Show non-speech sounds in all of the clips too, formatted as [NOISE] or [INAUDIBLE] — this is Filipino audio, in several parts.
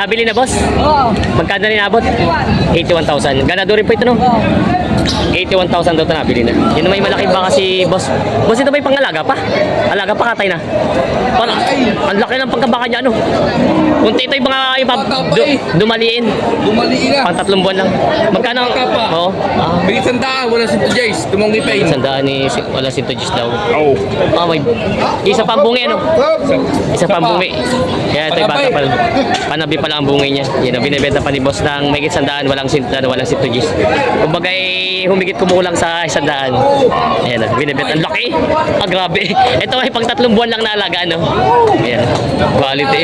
Nabili na boss? Oo. Magkano rin nabot? 81,000. Ganado rin po ito no? 81,000 daw ito nabili na. Yun may malaki baka si boss. Boss ito may pangalaga pa? Alaga pa katay na? Parang, ang laki ng pagkabaka niya ano? Kunti ito yung mga iba, du, dumaliin. Bumaliin na. Pang tatlong buwan lang. Magkano? Oo. Ah, Bigit sandaan, wala si Jace. Tumanggi pa yun. sandaan ni si, wala si Tujis daw. Oo. Ah, may isa pang bungi ano? Isa pang bungi. Kaya ito yung bata pa. Panabi pa lang ang bungi niya. Yan ang binibenta pa ni boss ng may sandaan, walang sinta, walang sintugis. Kumbaga eh, humigit kumukulang sa sandaan. Ayan na, binibenta. Ang laki! Ah, grabe. [LAUGHS] Ito ay pang tatlong buwan lang na alaga, no? Ayan. Quality.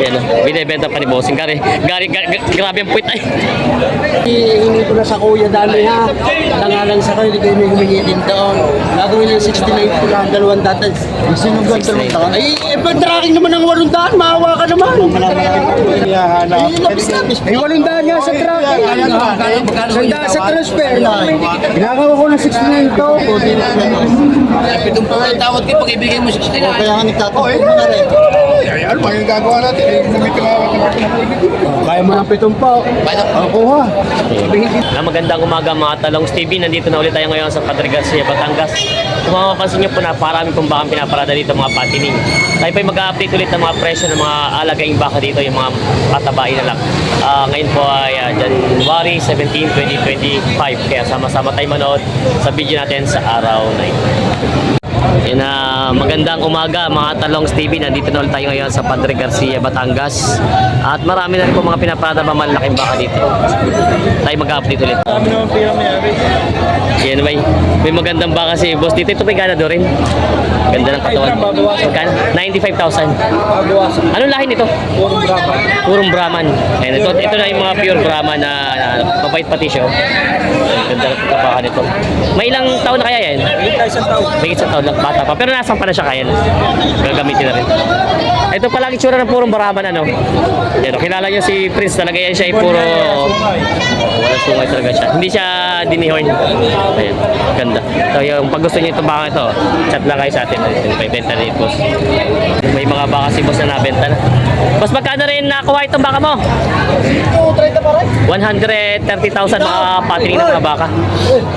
Ayan binibenta pa ni bossing. Gari, gari, gari, grabe ang puwit ay. Hihingi ko na sa kuya dami ha. Nangalan sa kayo, hindi may humingi din doon. Gagawin ng 69 ko lang, dalawang datan. Sinugan dalawang taon. Ay, eh, pag tracking naman ng walong daan, maawa ka naman. Ay, labis labis. Ay, walong daan nga sa tracking. Sa transfer. Ginagawa ko ng 69 to. Pitong po ang tawad kayo pag ibigay mo 69. Kaya nga nagtatakbo mo na rin. Ay, ano ba yung gagawa natin? Eh. Kaya mo ng pitong pa. Ang kuha. Na magandang umaga mga talong TV. Nandito na ulit tayo ngayon sa Padre Garcia, Batangas. Kung mapapansin nyo po na parami pong bakang pinaparada dito mga patining. Tayo pa mag-update ulit ng mga presyo ng mga alagaing baka dito, yung mga patabain na lang. Ah, ngayon po ay ah, January 17, 2025. Kaya sama-sama tayo manood sa video natin sa araw na ito. Yan na magandang umaga mga Talongs TV. Nandito na ulit tayo ngayon sa Padre Garcia, Batangas. At marami na rin po mga pinaparada ba malaking baka dito. Tayo mag-update ulit. Kami naman pira may. Yan may, may magandang baka si boss dito. Ito may ganado rin. Ganda ng katawan. Magkano? 95,000. Babawasan. Anong lahi nito? Purong Brahman. Ayan, ito, ito na yung mga pure Brahman na, na mabait pati siya. oh. Ganda ng pagkabaka nito. May ilang taon na kaya yan? Tayo isang taon. May isang taon lang, bata pa. Pero nasan pa na siya kaya. Gagamitin na rin. Ito pala ang itsura ng purong Brahman ano. Yan, kilala niyo si Prince talaga yan siya ay puro... Wala sungay talaga siya. Hindi siya dinihorn. Ayan, ganda. So yung pag gusto niyo itong baka ito, chat lang kayo sa atin. Benta rin boss. May mga baka si boss na nabenta na. Boss, magkano rin nakuha itong baka mo? 130,000 mga patining ng mga baka.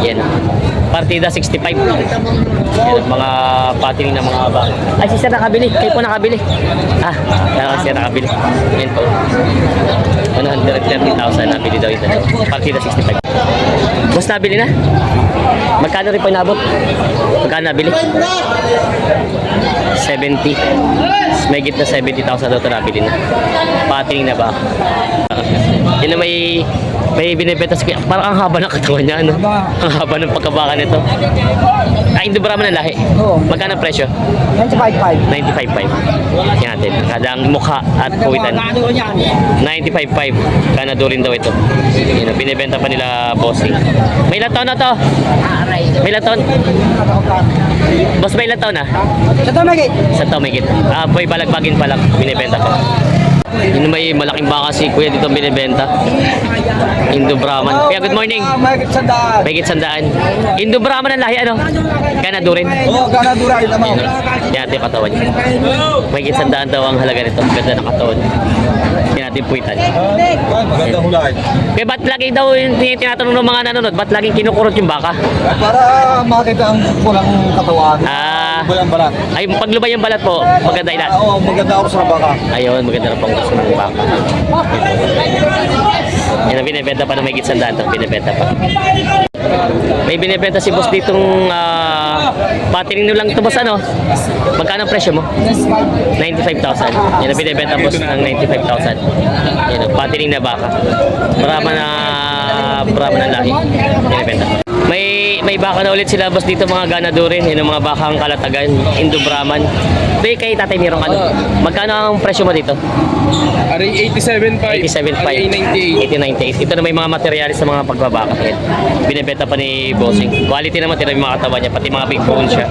Yan. Partida 65. Yan ang mga patining ng mga baka. Ay, si Sir nakabili. Kayo po nakabili. Ah, kaya si Sir nakabili. Yan po. 130,000 nabili daw ito. Partida 65. Boss, nabili na? Magkano rin po inabot? Magkano nabili? 70. May git na 70,000 daw ito nabili na. Na ba? Yun na may may binibenta sa parang ang haba ng katawan niya ano. Ang haba ng pagkabaka nito. Ah, Indo Brahman ang lahi. Oo. Magkano ang presyo? 95.5. 95.5. Yan natin. Kadang mukha at puwitan. 95.5. Kanado rin daw ito. Yun, ang binibenta pa nila bossing. May ilang taon na to? May ilang taon? Boss, may ilang taon na? Sa Tomagate. Sa taon may git. Ah, boy, balagbagin pa lang. Binibenta pa. Yun may malaking baka si Kuya dito binibenta. Indo Brahman. Kuya, good morning. Magit sa daan. May sandaan. Indo Brahman ang lahi ano? Kanado rin. Oo, ganadura ito mo. Yan natin katawan niya. May sandaan daw ang halaga nito. Ganda ng katawan. Yan natin puwitan. Maganda hulay. Kaya ba't lagi daw yung tin- tinatanong ng mga nanonood, ba't laging kinukurot yung baka? Para makita ang pulang katawan. Ah, Walang balat. ay paglubay yung balat po, maganda ilan. Oo, maganda ako sa baka. Ayun, maganda na pang gusto ng. Yan ang binibenta pa ng may sandaan to, binibenta pa. May binibenta si boss ditong uh, patining lang ito boss ano? Magkano ang presyo mo? 95,000. Yan ang binibenta boss ng 95,000. Yan ang patining na baka. Brahma na Brahma na lahi. Binibenta. May may baka na ulit sila boss dito mga ganado rin. Yan ang mga bakang kalatagan, Indo Brahman. Ito kay Tatay Mirong ano? Magkano ang presyo mo dito? Ari 87.5. 87.5. Ari 98. 8098. Ito na may mga materialis sa mga pagbabaka. Yan. Binibenta pa ni Bossing. Quality naman tira yung mga katawan niya, pati mga big bone siya.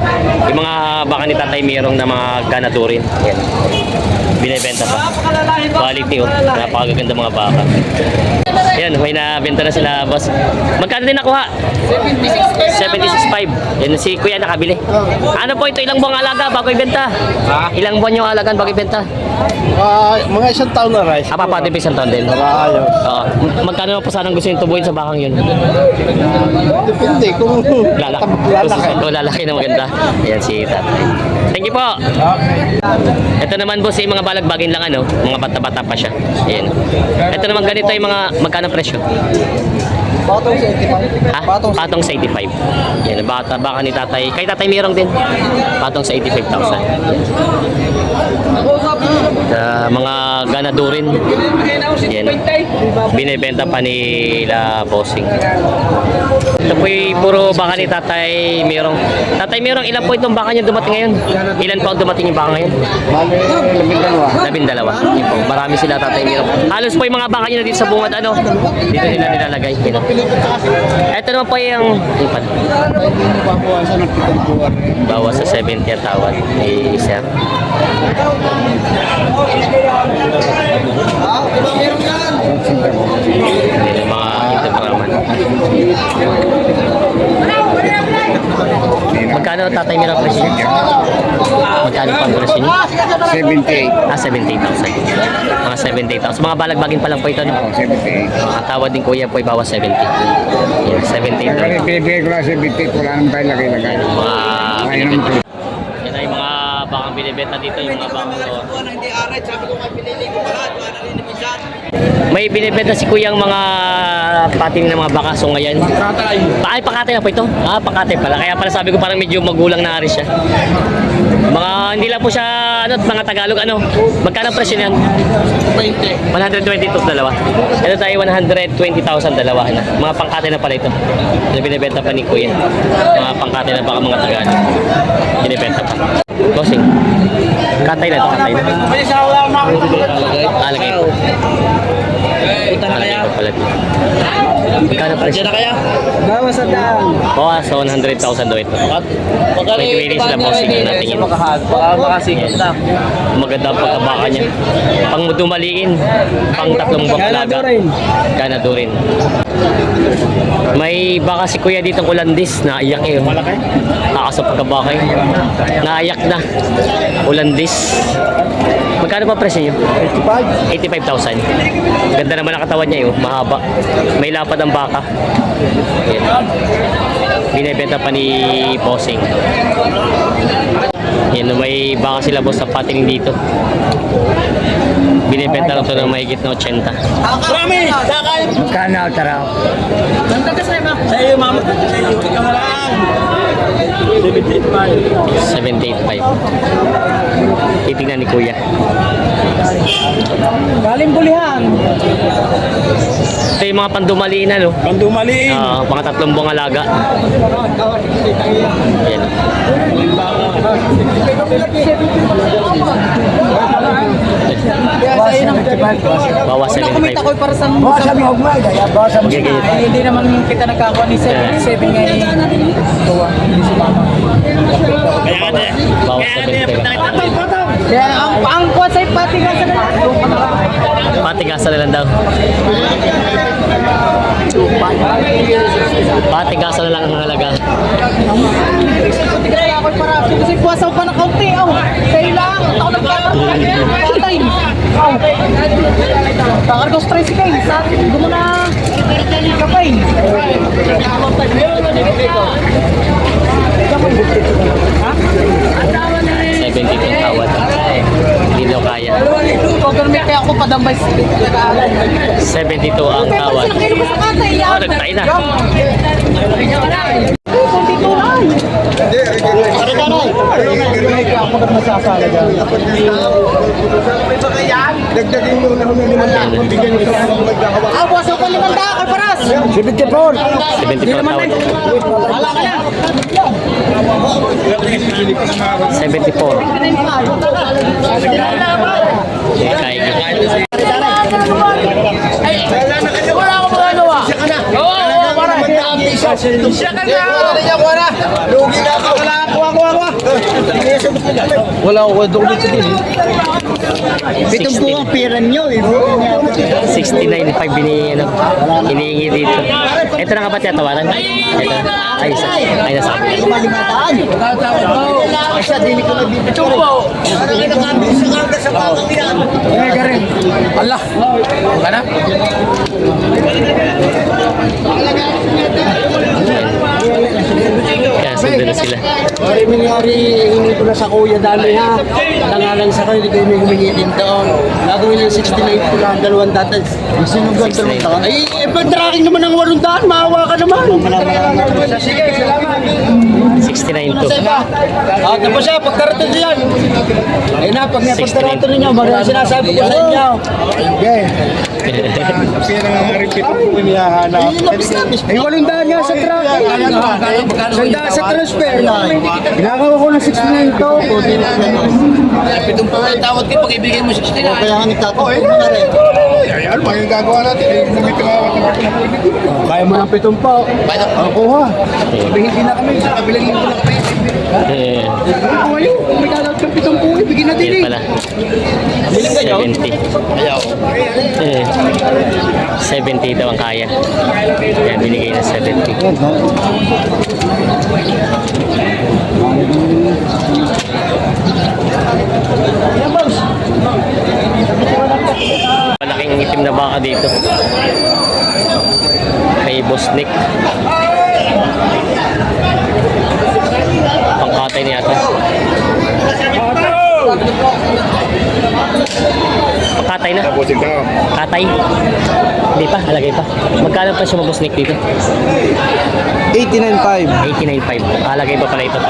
Yung mga baka ni Tatay Mirong na mga ganado rin. Yan. Binibenta pa. Quality oh. Napakaganda mga baka. Yan, may nabenta na sila, boss. Magkano din nakuha? 76.5. Yan si Kuya nakabili. Ano po ito? Ilang buwang alaga bago ibenta? Ilang buwan yung alagaan bago ibenta? Ah, mga isang taon na rice. Ah, papati pa isang taon din. Ayaw. Oo. Magkano naman po sanang gusto yung tubuhin sa bakang yun? Depende kung Lalaki. lalaki. Kung lalaki na maganda. Yan si tatay. Thank you po. Ito naman po si mga balagbagin lang ano. Mga bata-bata pa siya. Ayan. Ito naman ganito yung mga magkano presyo? Patong sa 85. Ha? Patong sa 85. Yan, bata, baka ni tatay. Kay tatay Mirong din. Patong sa 85,000. Sa mga ganadurin. Yan. Binibenta pa nila bossing. Ito po puro baka ni tatay Mirong. Tatay Mirong, ilan po itong baka niya dumating ngayon? Ilan po ang dumating yung baka ngayon? Labing dalawa. Yun po. Marami sila tatay Mirong. Halos po yung mga baka niya dito sa bungad ano. Dito nila nilalagay. Yun. Ito naman po yung... Buwan. Bawas sa 70 ang tawad ni Sir. Magkano tatay Mira presyo? Magkano pa ang presyo niyo? 78. Ah, 78,000. Mga 78,000. Mga balagbagin pa lang po ito. No? 78. Ang tawad din kuya po ay bawas 70. Yan, 78,000. Pinibigay ko lang 78. Wala nang tayo lagay-lagay. Mga Ayun ang mga bakang binibenta dito yung to. Sabi ko. May binibenta si kuyang mga pating ng mga baka so ngayon. Tatay. Pa- Ay, pakate na po ito. Ah, pakate pala. Kaya pala sabi ko parang medyo magulang na rin siya. Mga, hindi lang po siya, ano, mga Tagalog, ano. Magkano ang presyo niyan? 20. 122 dalawa. Ito tayo 120,000 dalawa na. Mga pangkate na pala ito. Ito binibenta pa ni Kuya. Mga pangkate na baka mga Tagalog. Binibenta pa. Bossing. Katay na ito, katay na. Alagay? Alagay po pala dito. Magkano presyo? Diyan na kaya? Bawas sa daan. Bawas sa 100,000 daw ito. May kiwilis sila bossing na natingin. Baka makasingit na. Maganda ang pagkabaka niya. Pang dumaliin. Pang tatlong buwang alaga. Ganado rin. May baka si kuya dito ulandis na iyak eh. Malaki? Takas ang pagkabaka eh. Naiyak na. Ulandis. Magkano pa presyo niyo? 85,000. Ganda naman ang katawan niya eh. oh. Mahaba. May lapad ang baka. Yan. Binibenta pa ni Bossing. Yan, may baka sila boss sa pating dito. Binibenta lang ito ng mahigit na 80. Marami! Sakay! Kana tara. Sa iyo, mama. Sa iyo. Ikaw na lang. 785. Titingnan ni Kuya. Galing bulihan. Ito yung mga pandumaliin na, no? Pandumaliin. Ah, mga tatlong buwang alaga. Yan. Bawas 75. para sa Bawas mo mo, gaya bawas okay. Ay, hindi naman kita nagkakuha ni 77 ngayon. Na. Bawas na. 75. Kaya ang ang kuha sa pati ka sa Patigasan na lang daw. Patigasan na lang ang halaga. Kaya ako para kasi puwasaw pa na kaunti. Aw, kaya lang. Ako nagkakaroon. Patay. Aw. Kakargo stress kayo. Sa gumana. Kapay. Ha? 70 ang tawad. Hindi Pagkakit ako padambay sa 72 ang tawad. Oh, nagtay na. Dagdagin mo na kung ano naman. Bigyan mo sa mga magkakawa. Ah, buwasan ko limang daan. 74. 74,000. 74. Okay. Siya ka na! Siya ka na! Lugi na ako! Wala, ako kwento ko dito din. Pitong po ang pera nyo eh. 69.5 bini, ano, hinihingi dito. Ito na nga ba tiyatawaran? Ito. Ay, isa. Ay, nasa akin. Kumalimataan. Kasi din ko nabibigay. Ito po. Allah. Ka na? Kaya sundo na sila. Pare nangyari, hindi ko na sa kuya dami ha. Nangalang sa kayo, hindi kayo may humingi din doon. Gagawin lang 69 ko lang, dalawang datan. Sinugan dalawang 69. taon. Ay, eh, pag-tracking naman ng walong daan, maawa ka naman. Sige. 69 to. Ah, tapos siya, pagkarating niyo yan. Ayun na, pag napagkarating ninyo, maganda sinasabi ko sa inyo. Okay. Ay, walong daan nga sa tracking. Sanda sa transfer. Ginagawa ko ng 69 to. Pitong ang tawad ko pag ibigay mo 69. Kaya nga nagtatakbo mo na rin. Ano ba yung gagawa natin? Eh, bumitiwawat na Kaya mo ng pitong pa. Ba't Ako kuha. Sabihin din na kami sa kabilang linggo lang kami. Eh, Ako kayo, may gagawin ng pitong po. Bigyan natin Yan eh. pala. 70. Ayaw. Eh, 70 daw ang kaya. Kaya binigay na 70. Malaking itim na baka dito. May Bosnik. Pangkatay niya ata. Pangkatay na. Katay? Hindi pa, halagay pa. Magkano pa siya mabusnik dito? 89.5. 89.5. Halagay pa pala ito.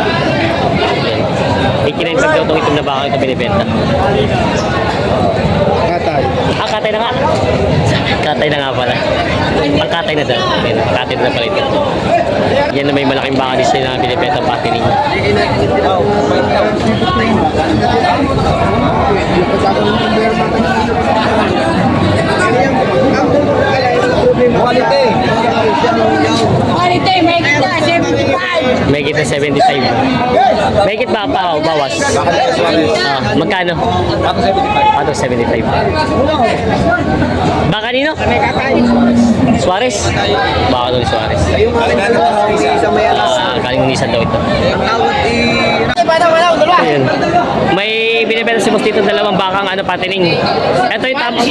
Ayan. 89.5 daw itong itim na baka ito binibenta. Katay. Ah, katay na nga. Katay na nga pala. Ang katay na daw. Ayan, katay na pala ito. Yan na may malaking baka dito na binibenta patining. Quality. Quality, may kita, 75. May kita 75. May ba pa o bawas? Ah, magkano? Ato 75. Baka nino? Suarez? Baka doon ni Suarez. Ah, galing ng isa daw ito. Ayun. May binibenta si Boss dito dalawang bakang ano patining. Ito yung tama,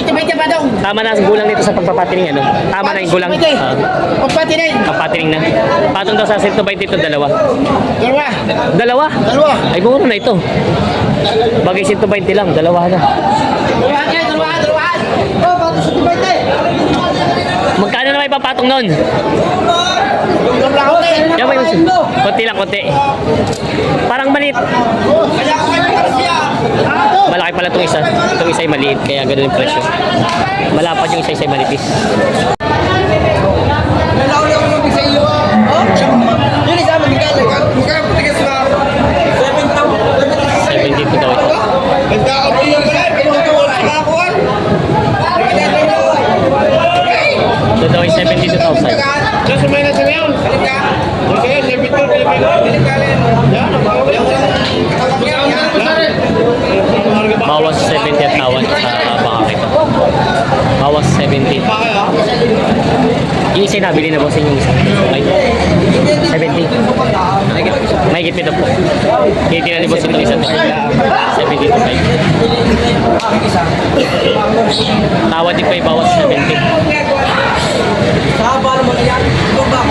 tama na ang gulang nito sa pagpapatining ano. Tama na yung gulang. Ah, papatining na. Patong daw sa 120 ito dalawa. Dalawa. Dalawa? Dalawa. Ay, mura na ito. Bagay 120 lang, dalawa na. Magkano na may papatong nun? Yan may konti lang, konti. Parang maliit. Malaki pala itong isa. Itong isa ay maliit, kaya ganun yung presyo. Malapad yung isa isa ay manipis. Seventy two daw ito. Ito daw ay 72,000. Bawas 70 tawad sa baka ito. Bawas 70. Yung isa nabili na boss yung isa. Okay. 70. Naigit pito po. Hindi na ni boss itong isa. 70 to 5. Tawad din pa bawas 70. Sabar mo yan. Lubak.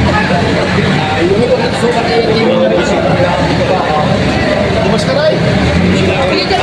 Yung ito nagsukat ay hindi mo nagsukat. Mas karay. Pinigyan.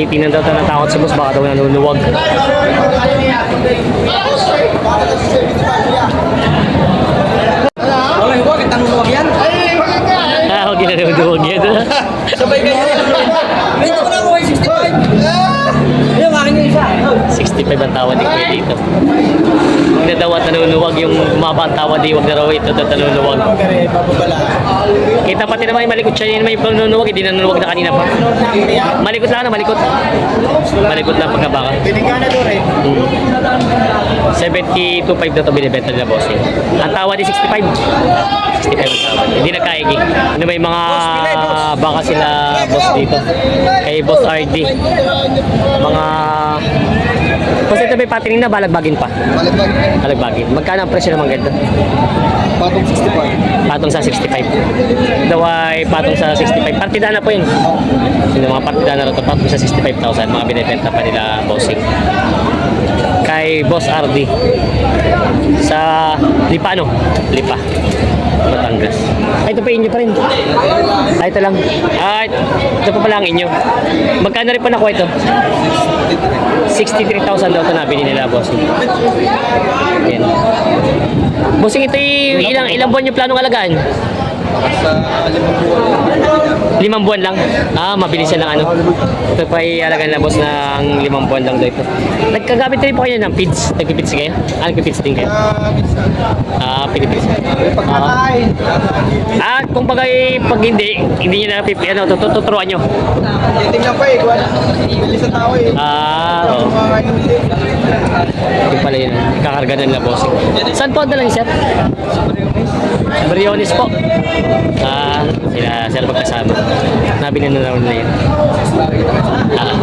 Titinan daw na takot sa bus, baka daw nanuluwag. Wala, huwag, tanuluwag yan. Ah, huwag na nanuluwag yan. Sabay kayo. Dito ko na ako, 65. Ah! Ayan, 65 ang tawad ni Kuya dito. Huwag na daw at nanuluwag yung bumaba ang tawad di huwag na raw ito at nanuluwag. Kita pati naman yung malikot siya yun may panunuluwag, hindi nanuluwag na kanina pa. Malikot lang na, malikot. Malikot lang pagkabaka. Binigyan na doon eh. 72.5 na ito binibenta nila boss. eh. Ang tawad di 65. 65 ang tawad. Hindi nagkaigi. Ano may mga baka sila boss dito. Kay Boss RD. Mga Boss ito may patining na balagbagin pa. Balagbag. Balagbagin. Magkano ang presyo naman ganito? Patong 65. Patong sa 65. Daw ay patong sa 65. Partida na po yun. Yung mga partida na ito, patong sa 65,000. Mga binibenta pa nila bossing. Kay Boss RD. Sa Lipa, ano? Lipa. Batangas. Ay, ito pa inyo pa rin. Ay, ito lang. Ay, ito pa pala ang inyo. Magkano rin pa nakuha ito? 63,000 daw ito nabili nila, bossing. Yan. Bossing, ito ilang, ilang buwan yung planong alagaan? Limang buwan lang. Ah, mabilis yan lang ano. Ito pa na boss ng limang buwan lang daw ito. Nagkagamit rin po kayo ng feeds. Nagpipids kayo? Ah, nagpipids din kayo? Ah, pinipids. Ah, ah kung bagay pag hindi, hindi nyo na pipi, ano, tut- tuturuan nyo. Tingnan pa eh. Bilis sa tao eh. Ah, oo. Yung pala yun. Kakarga na nila bossing. Saan po dalang sir? Briones po. Ah, sila sila magkasama. Nabili na naman nila yun. Ah.